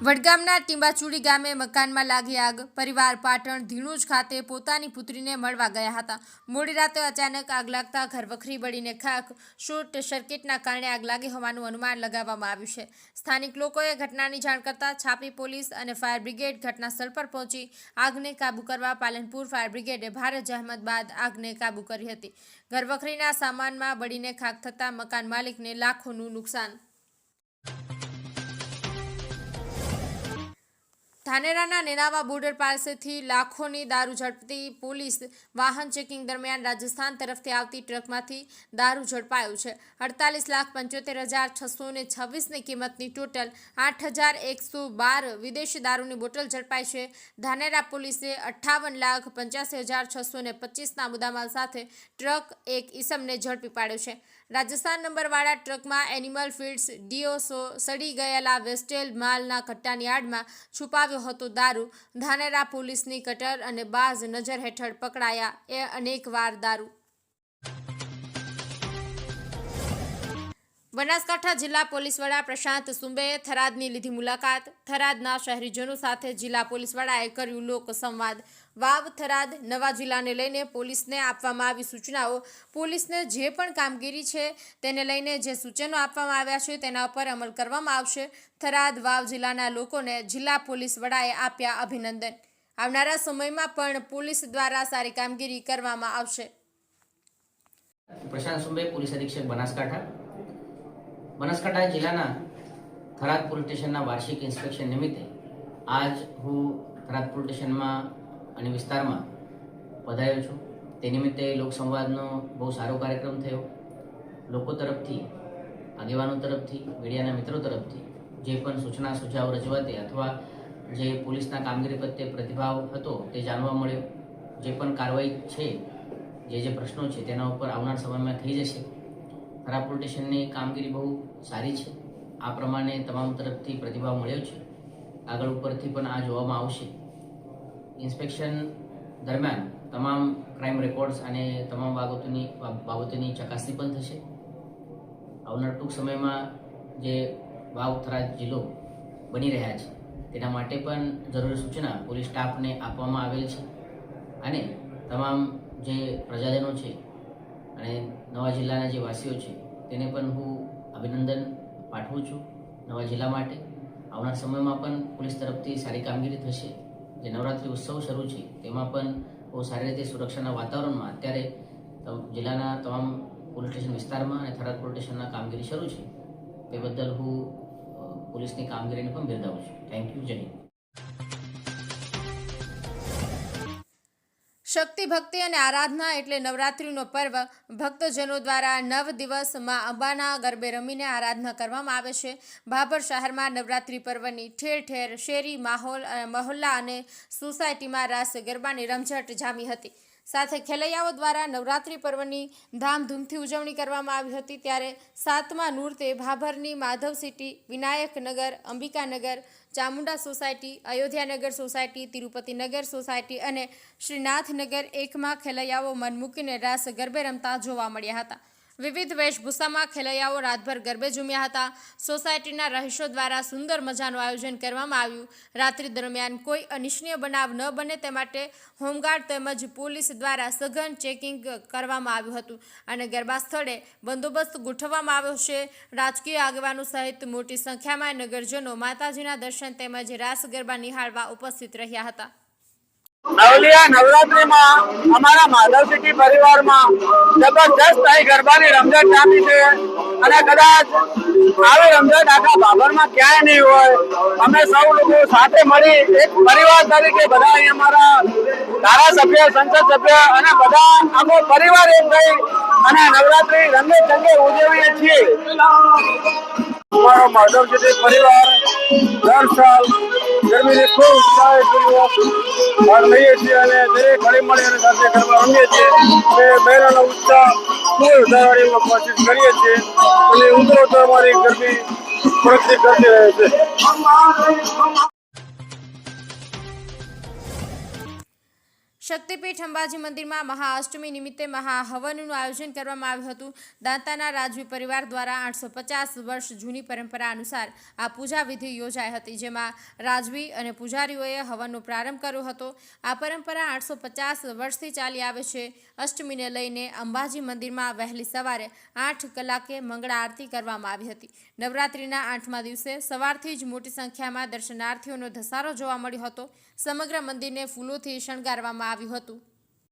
વડગામના ટીંબાચુડી ગામે મકાનમાં લાગી આગ. પરિવાર પાટણ ધીણુજ ખાતે પોતાની પુત્રીને મળવા ગયા હતા. મોડી રાતે અચાનક આગ લાગતા ઘર વખરી બળીને ખાક શોર્ટ સર્કિટના કારણે આગ લાગી હોવાનું અનુમાન લગાવવામાં આવ્યું છે. સ્થાનિક લોકોએ ઘટનાની જાણ કરતા છાપી પોલીસ અને ફાયર બ્રિગેડ ઘટના સ્થળ પર પહોંચી આગને કાબૂ કરવા પાલનપુર ફાયર બ્રિગેડે ભારે જહેમત બાદ આગને કાબૂ કરી હતી. ઘરવખરીના સામાનમાં બળીને ખાક થતાં મકાન માલિકને લાખોનું નુકસાન ધાનેરાના નેનાવા બોર્ડર પાસેથી લાખોની દારૂ ઝડપતી પોલીસ વાહન ચેકિંગ દરમિયાન રાજસ્થાન તરફથી આવતી ટ્રકમાંથી દારૂ ઝડપાયો છે. અડતાલીસ લાખ પંચોતેર હજાર છસો ને છવ્વીસની કિંમતની ટોટલ આઠ હજાર એકસો બાર વિદેશી દારૂની બોટલ ઝડપાઈ છે. ધાનેરા પોલીસે અઠ્ઠાવન લાખ પંચ્યાસી હજાર છસો ને પચીસના મુદ્દામાલ સાથે ટ્રક એક ઈસમને ઝડપી પાડ્યો છે. રાજસ્થાન નંબરવાળા ટ્રકમાં એનિમલ ફીડ્સ ડીઓસો સડી ગયેલા વેસ્ટેલ માલના કટ્ટાની આડમાં છુપાવ્યો હતો દારૂ. ધાનેરા પોલીસની કટર અને બાઝ નજર હેઠળ પકડાયા. એ અનેકવાર દારૂ બનાસકાંઠા જિલ્લા પોલીસ વડા પ્રશાંત સુંબેએ થરાદની લીધી મુલાકાત. થરાદના શહેરીજનો સાથે જિલ્લા પોલીસ વડાએ કર્યું લોક સંવાદ. વાવ, થરાદ, નવા જિલ્લાને લઈને પોલીસને આપવામાં આવી સૂચનાઓ. પોલીસને જે પણ કામગીરી છે તેને લઈને જે સૂચનો આપવામાં આવ્યા છે તેના ઉપર અમલ કરવામાં આવશે. થરાદ, વાવ જિલ્લાના લોકોને જિલ્લા પોલીસ વડાએ આપ્યા અભિનંદન. આવનારા સમયમાં પણ પોલીસ દ્વારા સારી કામગીરી કરવામાં આવશે. પ્રશાંત સુંબે, પોલીસ અધિક્ષક બનાસકાંઠા. બનાસકાંઠા જિલ્લાના થરાદ પોલીસ સ્ટેશનના વાર્ષિક ઇન્સ્પેક્શન નિમિત્તે આજ હું થરાદ પોલીસ સ્ટેશનમાં અને વિસ્તારમાં પધાર્યો છું. તે નિમિત્તે લોકસંવાદનો બહુ સારો કાર્યક્રમ થયો. લોકો તરફથી, આગેવાનો તરફથી, મીડિયાના મિત્રો તરફથી જે પણ સૂચના, સુઝાવ, રજૂઆતે અથવા જે પોલીસના કામગીરી પ્રત્યે પ્રતિભાવ હતો તે જાણવા મળ્યો. જે પણ કાર્યવાહી છે, જે જે પ્રશ્નો છે તેના ઉપર આવનાર સમયમાં થઈ જશે. ખરાબ પોલીસ કામગીરી બહુ સારી છે. આ પ્રમાણે તમામ તરફથી પ્રતિભાવ મળ્યો છે. આગળ ઉપરથી પણ આ જોવામાં આવશે. ઇન્સ્પેક્શન દરમિયાન તમામ ક્રાઇમ રેકોર્ડ્સ અને તમામ બાબતોની બાબતોની ચકાસણી પણ થશે. આવનાર ટૂંક સમયમાં જે વાવ થરાદ જિલ્લો બની રહ્યા છે, તેના માટે પણ જરૂરી સૂચના પોલીસ સ્ટાફને આપવામાં આવેલ છે. અને તમામ જે પ્રજાજનો છે અને નવા જિલ્લાના જે વાસીઓ છે, તેને પણ હું અભિનંદન પાઠવું છું નવા જિલ્લા માટે. આવનાર સમયમાં પણ પોલીસ તરફથી સારી કામગીરી થશે. જે નવરાત્રિ ઉત્સવ શરૂ છે, તેમાં પણ બહુ સારી રીતે સુરક્ષાના વાતાવરણમાં અત્યારે જિલ્લાના તમામ પોલીસ સ્ટેશન વિસ્તારમાં અને થરાદ પોલીસ સ્ટેશનના કામગીરી શરૂ છે. તે બદલ હું પોલીસની કામગીરીને પણ બિરદાવું છું. થેન્ક યુ જય હિન્દ. શક્તિ, ભક્તિ અને આરાધના એટલે નવરાત્રિનો પર્વ. ભક્તજનો દ્વારા નવ દિવસમાં અંબાના ગરબે રમીને આરાધના કરવામાં આવે છે. ભાભર શહેરમાં નવરાત્રિ પર્વની ઠેર ઠેર શેરી, માહોલ મહોલ્લા અને સોસાયટીમાં રાસ ગરબાની રમઝટ જામી હતી. સાથે ખેલૈયાઓ દ્વારા નવરાત્રિ પર્વની ધામધૂમથી ઉજવણી કરવામાં આવી હતી ત્યારે સાતમા નૂર્તે ભાભરની Madhav city Vinayaknagar Ambikanagar Chamunda society Ayodhyanagar society Tirupatinagar society અને શ્રીનાથનગર એકમાં ખેલૈયાઓ મન મૂકીને રાસ ગરબે રમતા જોવા મળ્યા હતા. વિવિધ વેશભૂષામાં ખેલૈયાઓ રાતભર ગરબે ઝૂમ્યા હતા. સોસાયટીના રહીશો દ્વારા સુંદર મજાનું આયોજન કરવામાં આવ્યું. રાત્રિ દરમિયાન કોઈ અનિચ્છનીય બનાવ ન બને તે માટે હોમગાર્ડ તેમજ પોલીસ દ્વારા સઘન ચેકિંગ કરવામાં આવ્યું હતું અને ગરબા સ્થળે બંદોબસ્ત ગોઠવવામાં આવ્યો છે. રાજકીય આગેવાનો સહિત મોટી સંખ્યામાં નગરજનો માતાજીના દર્શન તેમજ રાસ ગરબા નિહાળવા ઉપસ્થિત રહ્યા હતા. સાથે મળી એક પરિવાર તરીકે બધા અમારા ધારાસભ્ય, સંસદ સભ્ય અને બધા આખો પરિવાર એક થઈ અને નવરાત્રી રંગે ચંગે ઉજવીએ છીએ. અમારો માધવ સિટી પરિવાર દર સાલ ગરમીની ખૂબ ઉત્સાહપૂર્વક ભાગ લઈએ છીએ અને દરેક હળી મળી સાથે ગરબા રમીએ છીએ અને બહેનોનો ઉત્સાહ ધરાડીમાં કોશિશ કરીએ છીએ અને ઉતરો ગરમી પ્રગતિ કરતી રહે છે. શક્તિપીઠ અંબાજી મંદિરમાં મહાઅષ્ટમી નિમિત્તે મહાહવનનું આયોજન કરવામાં આવ્યું હતું. દાંતાના રાજવી પરિવાર દ્વારા આઠસો પચાસ વર્ષ જૂની પરંપરા અનુસાર આ પૂજા વિધિ યોજાઈ હતી, જેમાં રાજવી અને પૂજારીઓએ હવનનો પ્રારંભ કર્યો હતો. આ પરંપરા આઠસો પચાસ વર્ષથી ચાલી આવે છે. અષ્ટમીને લઈને અંબાજી મંદિરમાં વહેલી સવારે આઠ કલાકે મંગળા આરતી કરવામાં આવી હતી. નવરાત્રિના આઠમા દિવસે સવારથી જ મોટી સંખ્યામાં દર્શનાર્થીઓનો ધસારો જોવા મળ્યો હતો. સમગ્ર મંદિરને ફૂલોથી શણગારવામાં આવ્યું હતું.